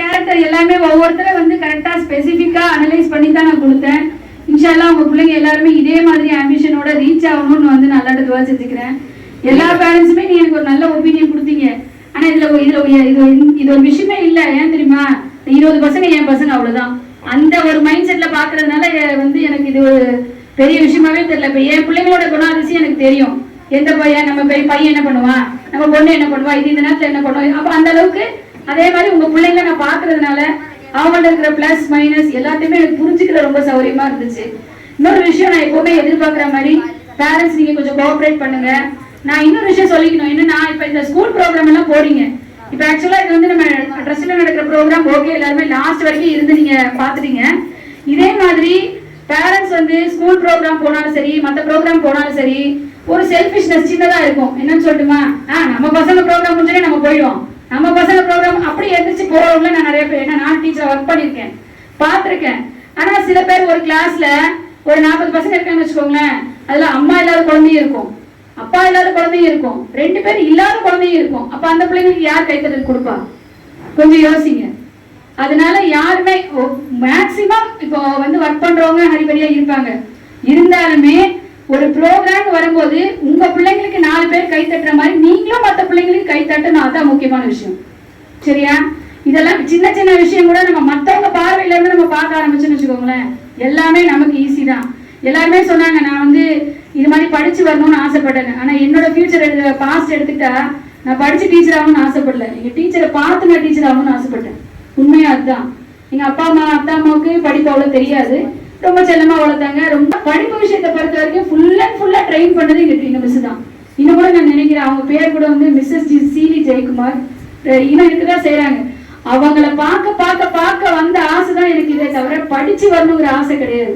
Character எல்லாமே ஒவ்வொருத்தரை வந்து கரெக்டா ஸ்பெசிஃபிக்கா அனலைஸ் பண்ணி தான் நான் கொடுத்தேன். இன்ஷால்லா உங்க பிள்ளைங்க எல்லாருமே இதே மாதிரி ஆம்பிஷனோட ரீச் ஆகணும்னு வந்து நல்லா துவா செஞ்சுக்கிறேன். எல்லா பேரண்ட்ஸுமே நீ எனக்கு ஒரு நல்ல ஒப்பீனியன் கொடுத்தீங்க. ஆனா இதுல இதுல இது இது ஒரு விஷயமே இல்ல. ஏன் தெரியுமா? இருபது பசங்க என் பசங்க அவ்வளவுதான். அந்த ஒரு மைண்ட் செட்ல பாக்குறதுனால வந்து எனக்கு இது ஒரு பெரிய விஷயமாவே தெரியல. இப்ப என் பிள்ளைங்களோட குணாதிசயம் எனக்கு தெரியும். எந்த பையன் நம்ம பெரிய பையன் என்ன பண்ணுவான்? நம்ம பொண்ணு என்ன பண்ணுவா? இது இந்த நேரத்துல என்ன பண்ணுவோம் அப்ப அந்த அளவுக்கு அதே மாதிரி உங்க பிள்ளைங்கள நான் பாக்குறதுனால அவங்கள்ட்ட இருக்கிற பிளஸ் மைனஸ் எல்லாத்தையுமே எனக்கு புரிஞ்சுக்கிற ரொம்ப சௌரியமா இருந்துச்சு. இன்னொரு விஷயம் நான் எப்பவுமே எதிர்பார்க்குற மாதிரி பேரண்ட்ஸ் நீங்க கொஞ்சம் கோஆப்ரேட் பண்ணுங்க. நான் இன்னொரு விஷயம் சொல்லிக்கணும். என்னன்னா இப்ப இந்த ஸ்கூல் ப்ரோக்ராம் எல்லாம் போறீங்க. இப்ப ஆக்சுவலா இது வந்து நம்ம ட்ரெஸ்ல நடக்கிற ப்ரோக்ராம் ஓகே எல்லாருமே லாஸ்ட் வரைக்கும் இருந்து நீங்க பாத்துட்டீங்க இதே மாதிரி பேரண்ட்ஸ் வந்து ஸ்கூல் ப்ரோக்ராம் போனாலும் சரி மத்த ப்ரோக்ராம் போனாலும் சரி ஒரு செல்ஃபிஷ்னஸ் சின்னதா இருக்கும். என்னன்னு சொல்லட்டுமா? ஆ நம்ம பசங்க ப்ரோக்ராம் முடிஞ்சோடனே நம்ம போயிடுவோம். நம்ம பசங்க ப்ரோக்ராம் அப்படி எழுந்திரிச்சு போறவங்கள நான் நிறைய பேர் ஏன்னா நான் டீச்சர் ஒர்க் பண்ணியிருக்கேன். பார்த்துருக்கேன். ஆனால் சில பேர் ஒரு கிளாஸ்ல ஒரு நாற்பது பசங்க இருக்காங்கன்னு வச்சுக்கோங்களேன். அதில் அம்மா இல்லாத குழந்தையும் இருக்கும். அப்பா இல்லாத குழந்தையும் இருக்கும். ரெண்டு பேர் இல்லாத குழந்தையும் இருக்கும். அப்போ அந்த பிள்ளைங்களுக்கு யார் கைத்தட்டல் கொடுப்பா? கொஞ்சம் யோசிங்க. அதனால யாருமே மேக்சிமம் இப்போ வந்து ஒர்க் பண்றவங்க ஹரிபரியா இருப்பாங்க. இருந்தாலுமே ஒரு ப்ரோக்ராம் வரும்போது உங்க பிள்ளைங்களுக்கு நாலு பேர் கை தட்டுற மாதிரி நீங்களும் மற்ற பிள்ளைங்களுக்கு முக்கியமான விஷயம். சரியா? இதெல்லாம் சின்ன சின்ன விஷயம் கூட நம்ம மத்தவங்க பார்வையில இருந்து நம்ம பார்க்க ஆரம்பிச்சோம்னு வச்சுக்கோங்களேன். எல்லாமே நமக்கு ஈஸி தான். எல்லாருமே சொன்னாங்க நான் வந்து இது மாதிரி படிச்சு வரணும்னு ஆசைப்பட்டேன் ஆனா என்னோட ஃபியூச்சர் பாஸ்ட் எடுத்துக்கிட்டா நான் படிச்சு டீச்சர் ஆகணும்னு ஆசைப்படல. எங்க டீச்சரை பார்த்து நான் டீச்சர் ஆகணும்னு ஆசைப்பட்டேன். உண்மையா அதுதான். எங்க அப்பா அம்மா அத்தா அம்மாவுக்கு படிப்பு அவ்வளவு தெரியாது. ரொம்ப செல்லமா வளர்த்தாங்க. ரொம்ப படிப்பு விஷயத்தை பொறுத்த வரைக்கும் ஃபுல் அண்ட் ஃபுல்லா ட்ரெயின் பண்ணது எங்க மிஸ் தான். இன்னும் கூட நான் நினைக்கிறேன் அவங்க பேர் கூட வந்து மிஸ்ஸஸ் ஜி சீனி ஜெயக்குமார். இன்னும் இருக்குதான் செய்கிறாங்க அவங்கள பார்க்க பார்க்க பார்க்க வந்த ஆசை தான் எனக்கு இதை தவிர படிச்சு வரணுங்கிற ஆசை கிடையாது.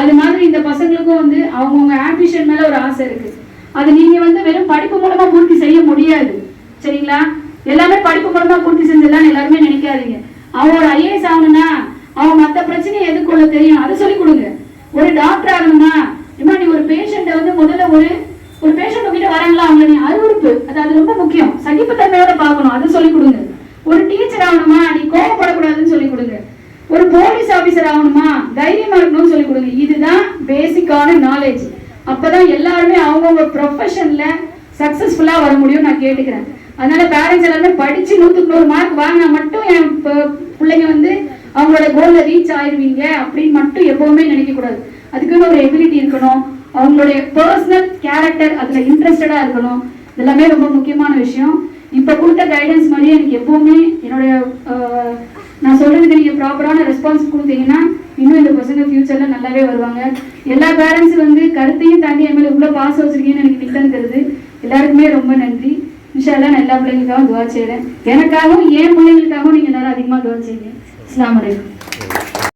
அது மாதிரி இந்த பசங்களுக்கும் வந்து அவங்கவுங்க ஆம்பிஷன் மேல ஒரு ஆசை இருக்கு. அது நீங்க வந்து வெறும் படிப்பு மூலமா பூர்த்தி செய்ய முடியாது. சரிங்களா? எல்லாமே படிப்பு மூலமா பூர்த்தி செஞ்சிடலாம் எல்லாருமே நினைக்காதீங்க. அவங்க ஒரு ஐஏஎஸ் ஆகணும்னா அவங்க மத்த பிரச்சனையை எதிர்கொள்ள தெரியும். அதை சொல்லி கொடுங்க. ஒரு டாக்டர் ஆகணுமா இம்மா நீ ஒரு பேஷண்ட்டை வந்து முதல்ல ஒரு ஒரு பேஷண்ட் உங்ககிட்ட வராங்களா அவங்கள நீ அறிவுறுப்பு அது அது ரொம்ப முக்கியம். சகிப்புத்தன்மையோட பார்க்கணும் அதை சொல்லி கொடுங்க. ஒரு டீச்சர் ஆகணுமா நீ கோவப்படக்கூடாதுன்னு சொல்லி கொடுங்க. ஒரு போலீஸ் ஆபீசர் ஆகணுமா தைரியமா இருக்கணும்னு சொல்லி கொடுங்க. இதுதான் பேசிக்கான நாலேஜ் அப்பதான் எல்லாருமே அவங்கவுங்க ப்ரொஃபஷன்ல சக்சஸ்ஃபுல்லா வர முடியும் நான் கேட்டுக்கிறேன். அதனால பேரண்ட்ஸ் எல்லாருமே படிச்சு நூத்துக்கு நூறு மார்க் வாங்கினா மட்டும் என் பிள்ளைங்க வந்து அவங்களோட கோல்ல ரீச் ஆயிடுவீங்க அப்படின்னு மட்டும் எப்பவுமே நினைக்க கூடாது. அதுக்குன்னு ஒரு எபிலிட்டி இருக்கணும். அவங்களுடைய பர்சனல் கேரக்டர் அதுல இன்ட்ரெஸ்டடா இருக்கணும். இதெல்லாமே ரொம்ப முக்கியமான விஷயம். இப்ப கொடுத்த கைடன்ஸ் மாதிரியே எனக்கு எப்பவுமே என்னுடைய நான் சொல்றதுக்கு நீங்க ப்ராப்பரான ரெஸ்பான்ஸ் கொடுத்தீங்கன்னா இன்னும் இந்த பசங்க ஃபியூச்சர்ல நல்லாவே வருவாங்க. எல்லா பேரண்ட்ஸ் வந்து கருத்தையும் தாண்டி என் மேல இவ்வளவு பாசம் வச்சிருக்கீங்கன்னு எனக்கு நித்தம் தருது. எல்லாருக்குமே ரொம்ப நன்றி. இன்ஷால்லா நான் எல்லா பிள்ளைங்களுக்காகவும் துவா செய்கிறேன் எனக்காகவும் என் பிள்ளைங்களுக்காகவும் நீங்க எல்லாரும் அதிகமா துவா செய்யுங்க. அஸ்ஸலாமு அலைக்கும்.